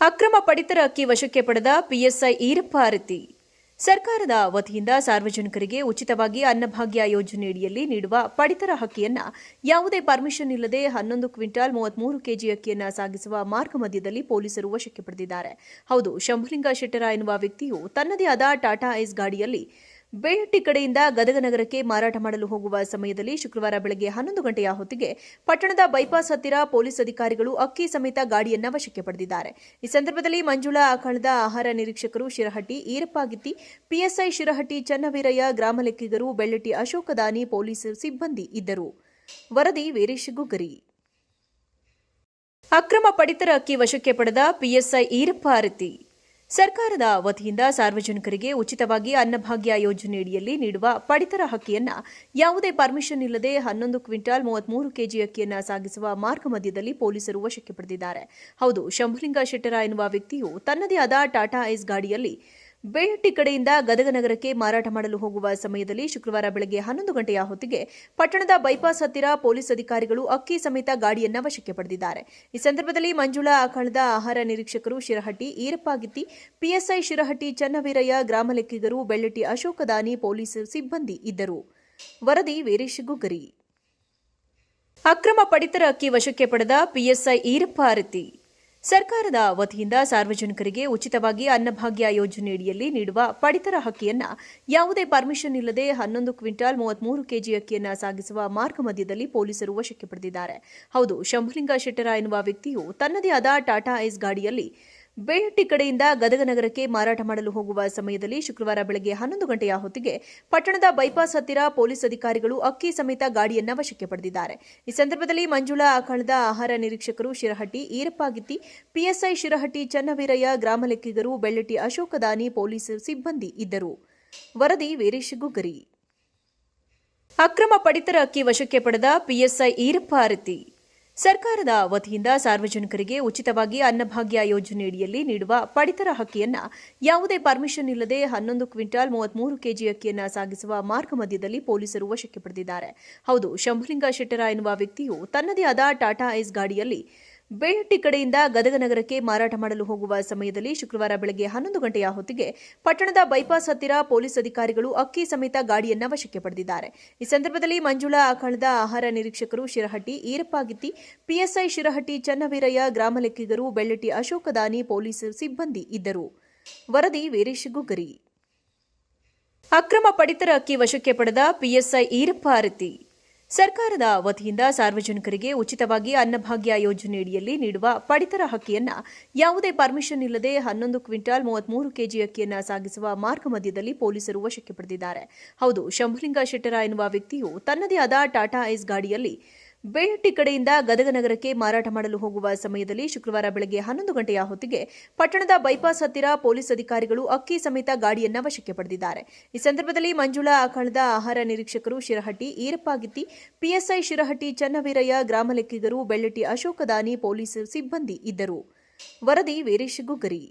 ಅಕ್ರಮ ಪಡಿತರ ಅಕ್ಕಿ ವಶಕ್ಕೆ ಪಡೆದ ಪಿಎಸ್ಐ ಈರಪ್ಪ ಅರತಿ ಸರ್ಕಾರದ ವತಿಯಿಂದ ಸಾರ್ವಜನಿಕರಿಗೆ ಉಚಿತವಾಗಿ ಅನ್ನಭಾಗ್ಯ ಯೋಜನೆಯಡಿಯಲ್ಲಿ ನೀಡುವ ಪಡಿತರ ಅಕ್ಕಿಯನ್ನ ಯಾವುದೇ ಪರ್ಮಿಷನ್ ಇಲ್ಲದೆ ಹನ್ನೊಂದು ಕ್ವಿಂಟಾಲ್ ಮೂವತ್ಮೂರು ಕೆಜಿ ಅಕ್ಕಿಯನ್ನು ಸಾಗಿಸುವ ಮಾರ್ಗ ಮಧ್ಯದಲ್ಲಿ ಪೊಲೀಸರು ವಶಕ್ಕೆ ಪಡೆದಿದ್ದಾರೆ. ಹೌದು, ಶಂಭುಲಿಂಗ ಶೆಟ್ಟರ ಎನ್ನುವ ವ್ಯಕ್ತಿಯು ತನ್ನದೇ ಆದ ಟಾಟಾ ಐಸ್ ಗಾಡಿಯಲ್ಲಿ ಬೇಳಟ್ಟಿ ಕಡೆಯಿಂದ ಗದಗ ನಗರಕ್ಕೆ ಮಾರಾಟ ಮಾಡಲು ಹೋಗುವ ಸಮಯದಲ್ಲಿ ಶುಕ್ರವಾರ ಬೆಳಗ್ಗೆ ಹನ್ನೊಂದು ಗಂಟೆಯ ಹೊತ್ತಿಗೆ ಪಟ್ಟಣದ ಬೈಪಾಸ್ ಹತ್ತಿರ ಪೊಲೀಸ್ ಅಧಿಕಾರಿಗಳು ಅಕ್ಕಿ ಸಮೇತ ಗಾಡಿಯನ್ನ ವಶಕ್ಕೆ ಪಡೆದಿದ್ದಾರೆ. ಈ ಸಂದರ್ಭದಲ್ಲಿ ಮಂಜುಳಾ ಆಕಳದ ಆಹಾರ ನಿರೀಕ್ಷಕರು ಶಿರಹಟ್ಟಿ ಈರಪ್ಪಾಗಿತ್ತಿ ಪಿಎಸ್ಐ ಶಿರಹಟ್ಟಿ, ಚನ್ನವೀರಯ್ಯ ಗ್ರಾಮ ಲೆಕ್ಕಿಗರು, ಬೆಳ್ಳಟ್ಟಿ ಅಶೋಕದಾನಿ ಪೊಲೀಸ್ ಸಿಬ್ಬಂದಿ ಇದ್ದರು. ವರದಿ ವೀರೇಶ್ ಗುಗರಿ ಅಕ್ರಮ ಪಡಿತರ ಅಕ್ಕಿ ವಶಕ್ಕೆ ಪಡೆದ ಪಿಎಸ್ಐ ಈರಪ್ಪ ಅರತಿ ಸರ್ಕಾರದ ವತಿಯಿಂದ ಸಾರ್ವಜನಿಕರಿಗೆ ಉಚಿತವಾಗಿ ಅನ್ನಭಾಗ್ಯ ಯೋಜನೆಯಡಿಯಲ್ಲಿ ನೀಡುವ ಪಡಿತರ ಹಕ್ಕಿಯನ್ನು ಯಾವುದೇ ಪರ್ಮಿಷನ್ ಇಲ್ಲದೆ ಹನ್ನೊಂದು ಕ್ವಿಂಟಾಲ್ ಮೂವತ್ಮೂರು ಕೆಜಿ ಅಕ್ಕಿಯನ್ನು ಸಾಗಿಸುವ ಮಾರ್ಗ ಮಧ್ಯದಲ್ಲಿ ಪೊಲೀಸರು ವಶಕ್ಕೆ ಪಡೆದಿದ್ದಾರೆ. ಹೌದು, ಶಂಭುಲಿಂಗ ಶೆಟ್ಟರ ಎನ್ನುವ ವ್ಯಕ್ತಿಯು ತನ್ನದೇ ಆದ ಟಾಟಾ ಐಸ್ ಗಾಡಿಯಲ್ಲಿ ಬೇಳಟ್ಟಿ ಕಡೆಯಿಂದ ಗದಗ ನಗರಕ್ಕೆ ಮಾರಾಟ ಮಾಡಲು ಹೋಗುವ ಸಮಯದಲ್ಲಿ ಶುಕ್ರವಾರ ಬೆಳಗ್ಗೆ ಹನ್ನೊಂದು ಗಂಟೆಯ ಹೊತ್ತಿಗೆ ಪಟ್ಟಣದ ಬೈಪಾಸ್ ಹತ್ತಿರ ಪೊಲೀಸ್ ಅಧಿಕಾರಿಗಳು ಅಕ್ಕಿ ಸಮೇತ ಗಾಡಿಯನ್ನ ವಶಕ್ಕೆ ಪಡೆದಿದ್ದಾರೆ. ಈ ಸಂದರ್ಭದಲ್ಲಿ ಮಂಜುಳಾ ಆಕಳದ ಆಹಾರ ನಿರೀಕ್ಷಕರು ಶಿರಹಟ್ಟಿ ಈರಪ್ಪಾಗಿತ್ತಿ ಪಿಎಸ್ಐ ಶಿರಹಟ್ಟಿ, ಚನ್ನವೀರಯ್ಯ, ಗ್ರಾಮ ಲೆಕ್ಕಿಗರು, ಬೆಳ್ಳಟ್ಟಿ ಅಶೋಕ ದಾನಿ ಪೊಲೀಸ್ ಸಿಬ್ಬಂದಿ ಇದ್ದರು. ವರದಿ ವೀರೇಶ್ ಗುಗ್ಗರಿ. ಅಕ್ರಮ ಪಡಿತರ ಅಕ್ಕಿ ವಶಕ್ಕೆ ಪಡೆದ ಪಿಎಸ್ಐ ಈರಪ್ಪ ಅರತಿ ಸರ್ಕಾರದ ವತಿಯಿಂದ ಸಾರ್ವಜನಿಕರಿಗೆ ಉಚಿತವಾಗಿ ಅನ್ನಭಾಗ್ಯ ಯೋಜನೆಯಡಿಯಲ್ಲಿ ನೀಡುವ ಪಡಿತರ ಅಕ್ಕಿಯನ್ನ ಯಾವುದೇ ಪರ್ಮಿಷನ್ ಇಲ್ಲದೆ ಹನ್ನೊಂದು ಕ್ವಿಂಟಾಲ್ ಮೂವತ್ಮೂರು ಕೆಜಿ ಅಕ್ಕಿಯನ್ನ ಸಾಗಿಸುವ ಮಾರ್ಗ ಮಧ್ಯದಲ್ಲಿ ಪೊಲೀಸರು ವಶಕ್ಕೆ ಪಡೆದಿದ್ದಾರೆ. ಹೌದು, ಶಂಭುಲಿಂಗ ಶೆಟ್ಟರ ಎನ್ನುವ ವ್ಯಕ್ತಿಯು ತನ್ನದೇ ಆದ ಟಾಟಾ ಐಸ್ ಗಾಡಿಯಲ್ಲಿ ಬೇಳಟ್ಟಿ ಕಡೆಯಿಂದ ಗದಗ ನಗರಕ್ಕೆ ಮಾರಾಟ ಮಾಡಲು ಹೋಗುವ ಸಮಯದಲ್ಲಿ ಶುಕ್ರವಾರ ಬೆಳಗ್ಗೆ ಹನ್ನೊಂದು ಗಂಟೆಯ ಹೊತ್ತಿಗೆ ಪಟ್ಟಣದ ಬೈಪಾಸ್ ಹತ್ತಿರ ಪೊಲೀಸ್ ಅಧಿಕಾರಿಗಳು ಅಕ್ಕಿ ಸಮೇತ ಗಾಡಿಯನ್ನ ವಶಕ್ಕೆ ಪಡೆದಿದ್ದಾರೆ. ಈ ಸಂದರ್ಭದಲ್ಲಿ ಮಂಜುಳಾ ಆಕಳದ ಆಹಾರ ನಿರೀಕ್ಷಕರು ಶಿರಹಟ್ಟಿ ಈರಪ್ಪಾಗಿತ್ತಿ ಪಿಎಸ್ಐ ಶಿರಹಟ್ಟಿ, ಚನ್ನವೀರಯ್ಯ, ಗ್ರಾಮ ಲೆಕ್ಕಿಗರು, ಬೆಳ್ಳಟ್ಟಿ ಅಶೋಕ ದಾನಿ, ಪೊಲೀಸ್ ಸಿಬ್ಬಂದಿ ಇದ್ದರು. ವರದಿ ವೀರೇಶ್ ಗುಗರಿ ಅಕ್ರಮ ಪಡಿತರ ಅಕ್ಕಿ ವಶಕ್ಕೆ ಪಡೆದ ಪಿಎಸ್ಐ ಈರಪ್ಪ ಅರತಿ ಸರ್ಕಾರದ ವತಿಯಿಂದ ಸಾರ್ವಜನಿಕರಿಗೆ ಉಚಿತವಾಗಿ ಅನ್ನಭಾಗ್ಯ ಯೋಜನೆಯಡಿಯಲ್ಲಿ ನೀಡುವ ಪಡಿತರ ಅಕ್ಕಿಯನ್ನ ಯಾವುದೇ ಪರ್ಮಿಷನ್ ಇಲ್ಲದೆ ಹನ್ನೊಂದು ಕ್ವಿಂಟಾಲ್ ಮೂವತ್ಮೂರು ಕೆಜಿ ಅಕ್ಕಿಯನ್ನ ಸಾಗಿಸುವ ಮಾರ್ಗ ಮಧ್ಯದಲ್ಲಿ ಪೊಲೀಸರು ವಶಕ್ಕೆ ಪಡೆದಿದ್ದಾರೆ. ಹೌದು, ಶಂಭುಲಿಂಗ ಶೆಟ್ಟರ ಎನ್ನುವ ವ್ಯಕ್ತಿಯು ತನ್ನದೇ ಆದ ಟಾಟಾ ಐಸ್ ಗಾಡಿಯಲ್ಲಿ ಬೇಳಟ್ಟಿ ಕಡೆಯಿಂದ ಗದಗ ನಗರಕ್ಕೆ ಮಾರಾಟ ಮಾಡಲು ಹೋಗುವ ಸಮಯದಲ್ಲಿ ಶುಕ್ರವಾರ ಬೆಳಗ್ಗೆ ಹನ್ನೊಂದು ಗಂಟೆಯ ಹೊತ್ತಿಗೆ ಪಟ್ಟಣದ ಬೈಪಾಸ್ ಹತ್ತಿರ ಪೊಲೀಸ್ ಅಧಿಕಾರಿಗಳು ಅಕ್ಕಿ ಸಮೇತ ಗಾಡಿಯನ್ನ ವಶಕ್ಕೆ ಪಡೆದಿದ್ದಾರೆ. ಈ ಸಂದರ್ಭದಲ್ಲಿ ಮಂಜುಳಾ ಆಕಳದ ಆಹಾರ ನಿರೀಕ್ಷಕರು ಶಿರಹಟ್ಟಿ ಈರಪ್ಪಾಗಿತ್ತಿ ಪಿಎಸ್ಐ ಶಿರಹಟ್ಟಿ, ಚನ್ನವೀರಯ್ಯ ಗ್ರಾಮ ಲೆಕ್ಕಿಗರು, ಬೆಳ್ಳಟ್ಟಿ ಅಶೋಕ ದಾನಿ ಪೊಲೀಸ್ ಸಿಬ್ಬಂದಿ ಇದ್ದರು. ವರದಿ ವೀರೇಶ್ ಗುಗರಿ ಅಕ್ರಮ ಪಡಿತರ ಅಕ್ಕಿ ವಶಕ್ಕೆ ಪಡೆದ ಪಿಎಸ್ಐ ಈರಪ್ಪ ಅರತಿ ಸರ್ಕಾರದ ವತಿಯಿಂದ ಸಾರ್ವಜನಿಕರಿಗೆ ಉಚಿತವಾಗಿ ಅನ್ನಭಾಗ್ಯ ಯೋಜನೆಯಡಿಯಲ್ಲಿ ನೀಡುವ ಪಡಿತರ ಹಕ್ಕಿಯನ್ನು ಯಾವುದೇ ಪರ್ಮಿಷನ್ ಇಲ್ಲದೆ ಹನ್ನೊಂದು ಕ್ವಿಂಟಾಲ್ ಮೂವತ್ಮೂರು ಕೆಜಿ ಅಕ್ಕಿಯನ್ನು ಸಾಗಿಸುವ ಮಾರ್ಗ ಮಧ್ಯದಲ್ಲಿ ಪೊಲೀಸರು ವಶಕ್ಕೆ ಪಡೆದಿದ್ದಾರೆ. ಹೌದು, ಶಂಭುಲಿಂಗ ಶೆಟ್ಟರ ಎನ್ನುವ ವ್ಯಕ್ತಿಯು ತನ್ನದೇ ಆದ ಟಾಟಾ ಐಸ್ ಗಾಡಿಯಲ್ಲಿ ಬೇಳಟ್ಟಿ ಕಡೆಯಿಂದ ಗದಗ ನಗರಕ್ಕೆ ಮಾರಾಟ ಮಾಡಲು ಹೋಗುವ ಸಮಯದಲ್ಲಿ ಶುಕ್ರವಾರ ಬೆಳಗ್ಗೆ ಹನ್ನೊಂದು ಗಂಟೆಯ ಹೊತ್ತಿಗೆ ಪಟ್ಟಣದ ಬೈಪಾಸ್ ಹತ್ತಿರ ಪೊಲೀಸ್ ಅಧಿಕಾರಿಗಳು ಅಕ್ಕಿ ಸಮೇತ ಗಾಡಿಯನ್ನ ವಶಕ್ಕೆ ಪಡೆದಿದ್ದಾರೆ. ಈ ಸಂದರ್ಭದಲ್ಲಿ ಮಂಜುಳಾ ಆಕಳದ ಆಹಾರ ನಿರೀಕ್ಷಕರು ಶಿರಹಟ್ಟಿ ಈರಪ್ಪಾಗಿತ್ತಿ ಪಿಎಸ್ಐ ಶಿರಹಟ್ಟಿ, ಚನ್ನವೀರಯ್ಯ ಗ್ರಾಮ ಲೆಕ್ಕಿಗರು, ಬೆಳ್ಳಟ್ಟಿ ಅಶೋಕದಾನಿ ಪೊಲೀಸ್ ಸಿಬ್ಬಂದಿ ಇದ್ದರು. ವರದಿ ವೀರೇಶ್ ಗುಗ್ಗರಿ.